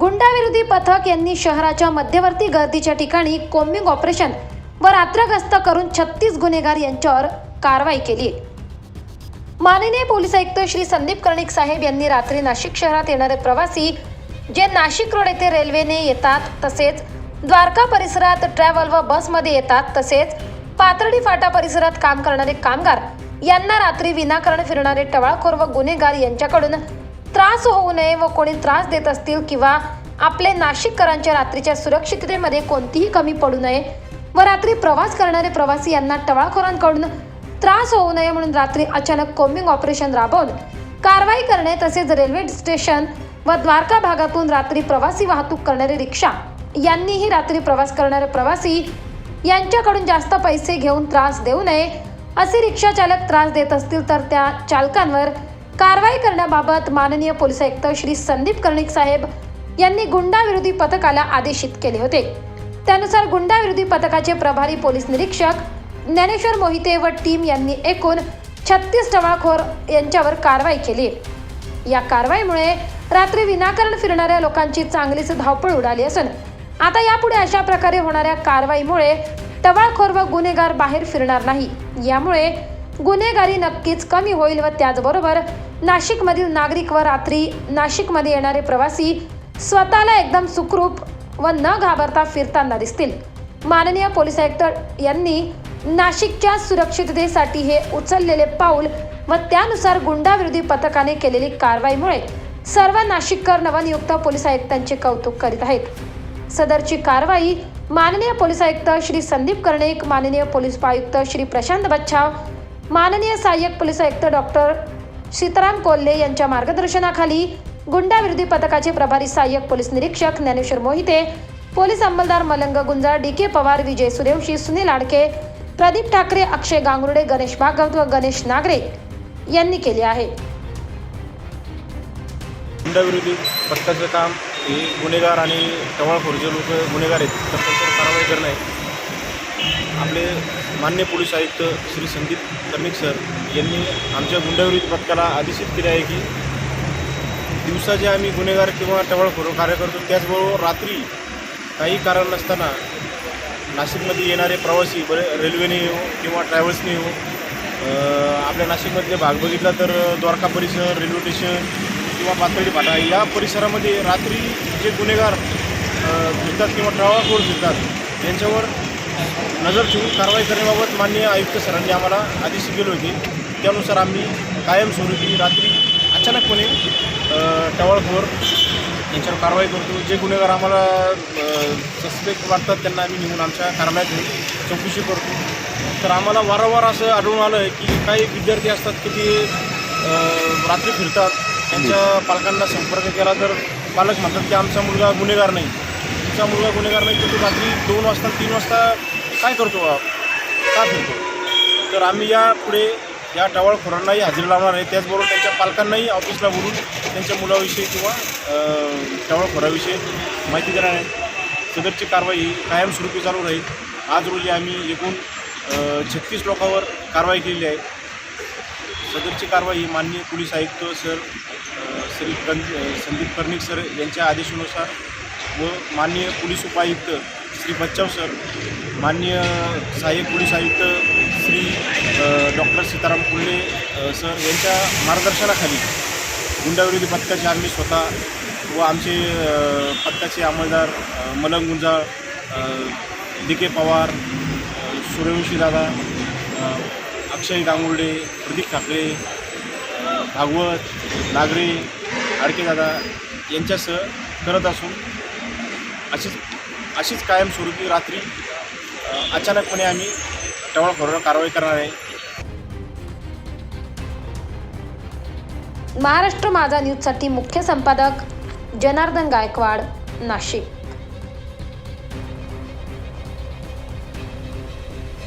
गुंडाविरोधी पथक यांनी शहराच्या मध्यवर्ती गर्दीच्या ठिकाणी कोम्बिंग ऑपरेशन व रात्रगस्त करून छत्तीस गुन्हेगार यांच्यावर कारवाई केली. माननीय पोलीस आयुक्त श्री संदीप कर्णिक साहेब यांनी रात्री नाशिक शहरात येणारे प्रवासी जे नाशिक रोड येथे रेल्वेने येतात तसेच द्वारका परिसरात ट्रॅव्हल व बसमध्ये येतात तसेच पाथर्डी फाटा परिसरात काम करणारे कामगार यांना रात्री विनाकारण फिरणारे टवाळखोर व गुन्हेगार यांच्याकडून त्रास होऊ नये व कोणी त्रास देत असतील किंवा आपले नाशिककरांच्या रात्रीच्या सुरक्षिततेमध्ये कोणतीही कमी पडू नये व रात्री प्रवास करणारे प्रवासी यांना टवाळखोरांकडून त्रास होऊ नये म्हणून रात्री अचानक कोम्बिंग ऑपरेशन राबवून कारवाई करणे तसेच रेल्वे स्टेशन व द्वारका भागातून रात्री प्रवासी वाहतूक करणारे रिक्षा यांनीही रात्री प्रवास करणारे प्रवासी यांच्याकडून जास्त पैसे घेऊन त्रास देऊ नये. असे रिक्षा चालक त्रास देत असतील तर त्या चालकांवर कारवाई करण्याबाबत माननीय पोलीस आयुक्त श्री संदीप कर्णिक साहेब यांनी गुंडाविरोधी पथकाला आदेशित केले होते. त्यानुसार गुंडाविरोधी पथकाचे प्रभारी पोलीस निरीक्षक ज्ञानेश्वर मोहिते व टीम यांनी एकूण छत्तीस टवाळखोर यांच्यावर कारवाई केली. या कारवाईमुळे रात्री विनाकारण फिरणाऱ्या लोकांची चांगलीच धावपळ उडाली असून आता यापुढे अशा प्रकारे होणाऱ्या कारवाईमुळे टवाळखोर व गुन्हेगार बाहेर फिरणार नाही. यामुळे गुन्हेगारी नक्कीच कमी होईल व त्याचबरोबर नाशिकमधील नागरिक व रात्री नाशिकमध्ये येणारे प्रवासी स्वतःला एकदम सुखरूप व न घाबरता फिरताना दिसतील. माननीय पोलीस आयुक्त यांनी नाशिकच्या सुरक्षिततेसाठी हे उचललेले पाऊल व त्यानुसार गुंडाविरोधी पथकाने केलेली कारवाईमुळे सर्व नाशिककर नवनियुक्त पोलीस आयुक्तांचे कौतुक करीत आहेत. सदरची कारवाई माननीय पोलीस आयुक्त श्री संदीप कर्णिक माननीय पोलीस आयुक्त श्री प्रशांत बच्छाव माननीय सहाय्यक पोलीस आयुक्त डॉक्टर सीताराम कोल्हे यांच्या मार्गदर्शनाखाली गुंडाविरोधी पथकाचे प्रभारी सहाय्यक पोलीस निरीक्षक ज्ञानेश्वर मोहिते पोलीस अंमलदार मलंग गुंजाळ डी के पवार विजय सूर्यवंशी सुनील आडके प्रदीप ठाकरे अक्षय गांगुर्डे गणेश भागवत व गणेश नागरे यांनी केले आहे. गुंडाविरोधी पथकाचं काम हे गुन्हेगार आणि टवाळखोर जे लोक गुन्हेगार आहेत तर त्यांच्यावर कारवाई करणं आहे. आपले मान्य पोलीस आयुक्त श्री संदीप कर्णिक सर यांनी आमच्या गुंडाविरोधी पथकाला आदेशित केले आहे की दिवसा जे आम्ही गुन्हेगार किंवा टवाळखोर कार्य करतो त्याचबरोबर रात्री काही कारण नसताना नाशिकमध्ये येणारे प्रवासी बरे रेल्वेने येऊ किंवा ट्रॅव्हल्सने येऊ आपल्या नाशिकमधले भाग बघितला तर द्वारका परिसर रेल्वे स्टेशन किंवा पातळी फाटा या परिसरामध्ये रात्री जे गुन्हेगार अं, फिरतात किंवा टळाखोर फिरतात यांच्यावर नजर ठेवून कारवाई करण्याबाबत माननीय आयुक्त सरांनी आम्हाला आदेश केले होते. त्यानुसार आम्ही कायमस्वरूपी रात्री अचानकपणे टवाळखोर यांच्यावर कारवाई करतो. जे गुन्हेगार आम्हाला सस्पेक्ट वाटतात त्यांना आम्ही नेऊन आमच्या कारवाईत घेऊन चौकशी करतो. तर आम्हाला वारंवार असं आढळून आलं आहे की काही विद्यार्थी असतात की ते रात्री फिरतात. त्यांच्या पालकांना संपर्क केला तर पालक म्हणतात की आमचा मुलगा गुन्हेगार नाही. तुमचा मुलगा गुन्हेगार नाही तर तो रात्री दोन वाजता तीन वाजता काय करतो बा? का फिरतो? तर आम्ही या पुढे या टवाळखोरांनाही हजेरी लावणार आहे. त्याचबरोबर त्यांच्या पालकांनाही ऑफिसला बोलून त्यांच्या मुलाविषयी किंवा अं, टवाळखोराविषयी माहिती देणार आहे. सदरची कारवाई कायमस्वरूपी चालू राहील. आज रोजी आम्ही एकूण छत्तीस लोकांवर कारवाई केलेली आहे. सदरची कारवाई माननीय पोलीस आयुक्त सर श्री कन संदीप कर्णिक सर यांच्या आदेशानुसार व माननीय पोलीस उपायुक्त श्री बच्चाव सर माननीय सहाय्यक पोलीस आयुक्त श्री डॉक्टर सीताराम कुल्ले सर यांच्या मार्गदर्शनाखाली गुंडाविरोधी पथकाचे आम्ही स्वतः व आमचे पथकाचे अंमलदार मलंग गुंजाळ डी के पवार सूर्यवंशी दादा अक्षय गांगुर्डे प्रदीप ठाकरे भागवत नागरे आडकेदादा यांच्यासह करत असून अशीच अशीच कायमस्वरूपी रात्री अचानकपणे आम्ही टवाळखोरावर कारवाई करणार आहे. महाराष्ट्र माझा न्यूजसाठी मुख्य संपादक जनार्दन गायकवाड नाशिक.